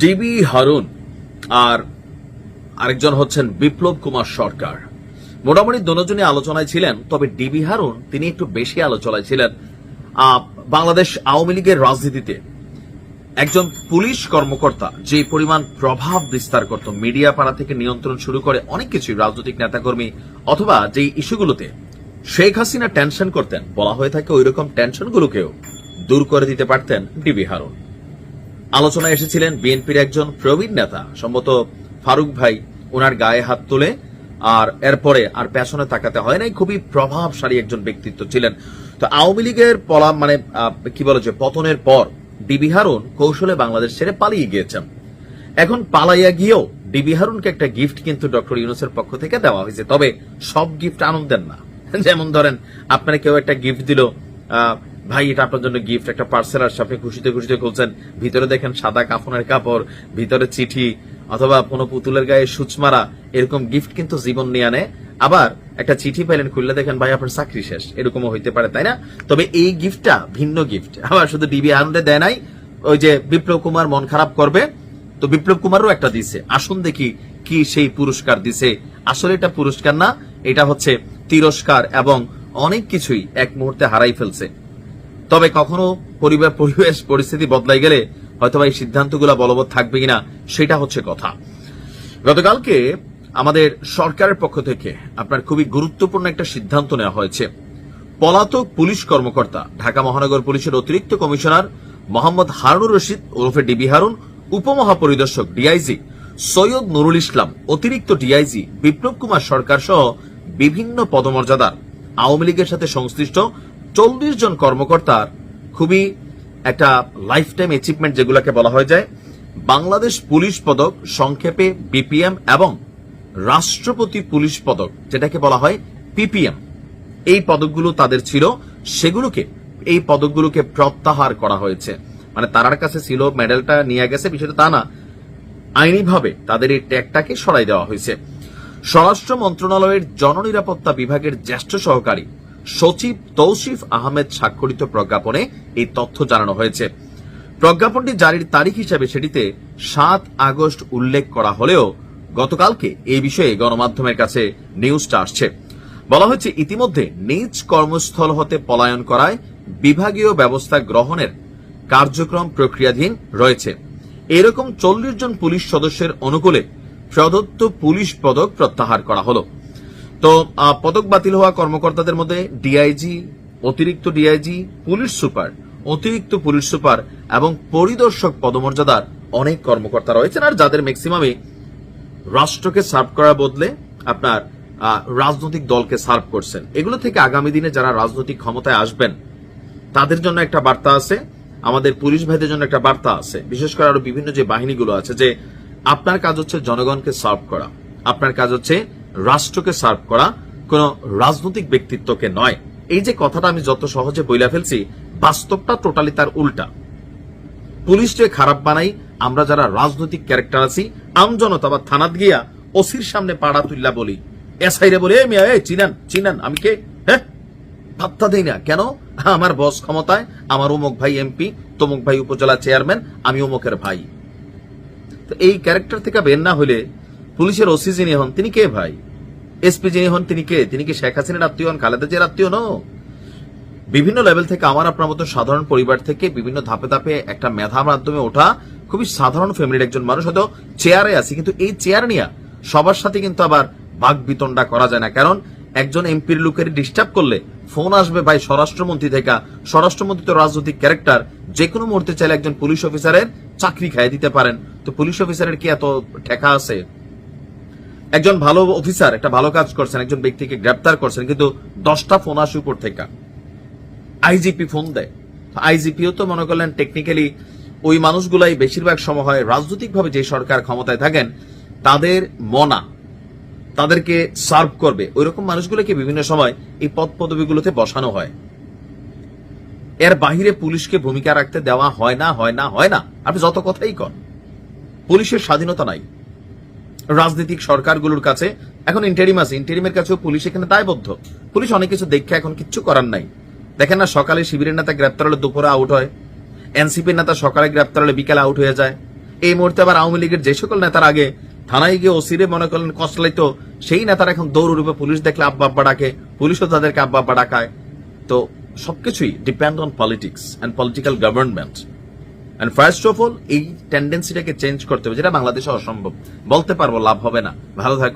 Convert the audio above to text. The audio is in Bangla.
ডিবি হারুন আর আরেকজন হচ্ছেন বিপ্লব কুমার সরকার। মোটামুটি দুজনই আলোচনায় ছিলেন, তবে ডিবি হারুন, তিনি একটু বেশি আলোচনায় ছিলেন। বাংলাদেশ আওয়ামী লীগের রাজনীতিতে একজন পুলিশ কর্মকর্তা যে পরিমাণ প্রভাব বিস্তার করত মিডিয়া পাড়া থেকে নিয়ন্ত্রণ শুরু করে অনেক কিছুই রাজনৈতিক নেতাকর্মী, অথবা যে ইস্যুগুলোতে শেখ হাসিনা টেনশন করতেন, বলা হয়ে থাকে ওই রকম টেনশনগুলোকেও দূর করে দিতে পারতেন ডিবি হারুন। আলোচনায় এসেছিলেন বিএনপির একজন প্রবীণ নেতা, সম্ভবত ফারুক ভাই। ওনার গায়ে হাত তুলে আর এরপরে আর পেছনে তাকাতে হয় নাই, খুবই প্রভাবশালী একজন ব্যক্তিত্ব ছিলেন। তো আওয়ামী লীগের পলা মানে কি বলে যে, পতনের পর ডিবি হারুন কৌশলে বাংলাদেশ ছেড়ে পালিয়ে গিয়েছেন। এখন পালাইয়া গিয়েও ডিবি হারুনকে একটা গিফট কিন্তু ডক্টর ইউনুসের পক্ষ থেকে দেওয়া হয়েছে। তবে সব গিফট আনন্দের না। যেমন ধরেন, আপনারা কেউ একটা গিফট দিল ভাই, এটা আপনার জন্য গিফট একটা পার্সেল আসছে। আপনি খুশিতে খুশিতে খুলছেন। ভিতরে দেখেন সাদা কাফনের কাপড়, ভিতরে চিঠি, অথবা কোনো পুতুলের গায়ে সুচ মারা, এরকম গিফট কিন্তু জীবন নিয়ে আনে। আবার একটা চিঠি পাইলেন, খুললে দেখেন, ভাই, আপনার চাকরি শেষ। এরকমও হইতে পারে, তাই না? তবে এই গিফটটা ভিন্ন গিফট আবার শুধু ডিবি আনন্দে দেয় নাই, ওই যে বিপ্লব কুমার মন খারাপ করবে। তো বিপ্লব কুমারও একটা দিছে। আসুন দেখি কি সেই পুরস্কার দিছে। আসলে এটা পুরস্কার না, এটা হচ্ছে তিরস্কার এবং অনেক কিছুই এক মুহূর্তে হারাই ফেলছে। তবে কখনো পরিবার পরিবেশ পরিস্থিতি বদলাই গেলে হয়তো এই সিদ্ধান্তগুলো বলবৎ থাকবে কিনা সেটা হচ্ছে কথা। গতকালকে আমাদের সরকারের পক্ষ থেকে আপনার খুবই গুরুত্বপূর্ণ একটা সিদ্ধান্ত নেওয়া হয়েছে। পলাতক পুলিশ কর্মকর্তা, ঢাকা মহানগর পুলিশের অতিরিক্ত কমিশনার মোহাম্মদ হারুনুর রশিদ ওরফে ডিবি হারুন, উপমহাপরিদর্শক ডিআইজি সৈয়দ নুরুল ইসলাম, অতিরিক্ত ডিআইজি বিপ্লব কুমার সরকার সহ বিভিন্ন পদমর্যাদার আওয়ামী লীগের সাথে সংশ্লিষ্ট চল্লিশ জন কর্মকর্তার খুবই একটা লাইফ টাইম অ্যাচিভমেন্ট যেগুলোকে বলা হয়ে যায়। বাংলাদেশ পুলিশ পদক, সংক্ষেপে বিপিএম এবং রাষ্ট্রপতি পুলিশ পদক, যেটাকে বলা হয় পিপিএম এই পদকগুলো তাদের ছিল, সেগুলোকে, এই পদকগুলোকে প্রত্যাহার করা হয়েছে। মানে তারার কাছে ছিল মেডেলটা নিয়ে গেছে, বিষয়টা তা না। আইনিভাবে তাদের এই ট্যাগটাকে সরাই দেওয়া হয়েছে। স্বরাষ্ট্র মন্ত্রণালয়ের জননিরাপত্তা বিভাগের জ্যেষ্ঠ সহকারী সচিব তৌসিফ আহমেদ স্বাক্ষরিত প্রজ্ঞাপনে এই তথ্য জানানো হয়েছে। প্রজ্ঞাপনটি জারির তারিখ হিসেবে সেটিতে সাত আগস্ট উল্লেখ করা হলেও গতকালকে এই বিষয়ে গণমাধ্যমের কাছে নিউজটা আসছে। বলা হয়েছে, ইতিমধ্যে নিজ কর্মস্থল হতে পলায়ন করায় বিভাগীয় ব্যবস্থা গ্রহণের কার্যক্রম প্রক্রিয়াধীন রয়েছে। এরকম চল্লিশ জন পুলিশ সদস্যের অনুকূলে প্রদত্ত পুলিশ পদক প্রত্যাহার করা হলো। তো পদক বাতিল হওয়া কর্মকর্তাদের মধ্যে ডিআইজি অতিরিক্ত ডিআইজি পুলিশ সুপার, অতিরিক্ত পুলিশ সুপার এবং পরিদর্শক পদমর্যাদার অনেক কর্মকর্তা রয়েছেন। আর যাদের ম্যাক্সিমামে রাষ্ট্রকে সার্ভ করার বদলে আপনার রাজনৈতিক দলকে সার্ভ করছেন। এগুলো থেকে আগামী দিনে যারা রাজনৈতিক ক্ষমতায় আসবেন, তাদের জন্য একটা বার্তা আছে, আমাদের পুলিশ ভাইদের জন্য একটা বার্তা আছে। বিশেষ করে আরও বিভিন্ন যে বাহিনীগুলো আছে যে, আপনার কাজ হচ্ছে জনগণকে সার্ভ করা। আপনার কাজ হচ্ছে রাষ্ট্রকে সার্ভ করা কোন রাজনৈতিক ব্যক্তিত্বকে নয়। এই যে কথাটা আমি যত সহজে বইলা ফেলছি, বাস্তবটা টোটালি তার উল্টা। পুলিশকে খারাপ বানাই, আমরা যারা রাজনৈতিক ক্যারেক্টার আছি আমজনতা বা থানাত গিয়া ওসির সামনে পাড়া তুল্লা বলি। এসআই রে বলি, "এই মিয়া, এই চিনান চিনান, আমি কে? হ্যাঁ? পাত্তা দেই না। কেন? আমার বস ক্ষমতায়, আমার অমুক ভাই এমপি তমুক ভাই উপজেলা চেয়ারম্যান আমি অমুকের ভাই। তো এই ক্যারেক্টার থেকে বের না হলে পুলিশের ওসি যিনি হন, তিনি কে ভাই? এসপি যিনি হন, তিনি কে? তিনি কি শেখ হাসিনার আত্মীয় হন, খালেদা জিয়ার আত্মীয়? নো বিভিন্ন লেভেল থেকে আমার, আপনার মতো সাধারণ পরিবার থেকে বিভিন্ন ধাপে ধাপে একটা মেধা মাধ্যমে ওঠা খুবই সাধারণ ফ্যামিলির একজন মানুষ, হয়তো চেয়ারে আছে, কিন্তু এই চেয়ার নিয়ে সবার সাথে কিন্তু আবার বাঘ বিতণ্ডা করা যায় না। কারণ একজন এমপির লোকের ডিস্টার্ব করলে ফোন আসবে ভাই স্বরাষ্ট্রমন্ত্রী থেকে। স্বরাষ্ট্রমন্ত্রী তো রাজনৈতিক ক্যারেক্টার যে কোনো মুহূর্তে চাইলে একজন পুলিশ অফিসারের চাকরি খাইয়ে দিতে পারেন। তো পুলিশ অফিসারের কি এত ঠেকা আছে? একজন ভালো অফিসার একটা ভালো কাজ করছেন, একজন ব্যক্তিকে গ্রেপ্তার করছেন, কিন্তু দশটা ফোন আসে উপর থেকে। আইজিপি ফোন দেয়। আইজিপিও তো মনে করলেন টেকনিক্যালি ওই মানুষগুলাই বেশিরভাগ সময় হয় রাজনৈতিকভাবে যে সরকার ক্ষমতায় থাকেন, তাদের মনা, তাদেরকে সার্ভ করবে। ওই রকম মানুষগুলোকে বিভিন্ন সময় এই পদ পদবিগুলোতে বসানো হয়। এর বাহিরে পুলিশকে ভূমিকা রাখতে দেওয়া হয় না হয় না হয় না। আপনি যত কথাই কন। পুলিশের স্বাধীনতা নাই। রাজনৈতিক সরকারগুলোর কাছে এখন ইন্টারিম আছে। ইন্টারিমের কাছেও পুলিশ এখানে দায়বদ্ধ। পুলিশ অনেক কিছু দেখে এখন কিচ্ছু করার নাই। দেখেন না, সকালে শিবিরের নেতা গ্রেপ্তার হলে দুপুরে আউট হয়। এনসিপির নেতা সকালে গ্রেপ্তার হলে বিকালে আউট হয়ে যায়। এই মুহূর্তে আবার আওয়ামী লীগের যে সকল নেতার আগে থানায় গিয়ে ওসিরে মনে করলেন কসলাইতো সেই নেতারা এখন দৌড় রূপে পুলিশ দেখলে আব্বা আব্বা ডাকে। পুলিশও তাদেরকে আব্বা আব্বা ডাকায়। তো সবকিছুই depend on politics and political government and first of all এই টেন্ডেন্সিটাকে চেঞ্জ করতে হবে, যেটা বাংলাদেশে অসম্ভব। বলতে পারব, লাভ হবে না। ভালো থাকুন।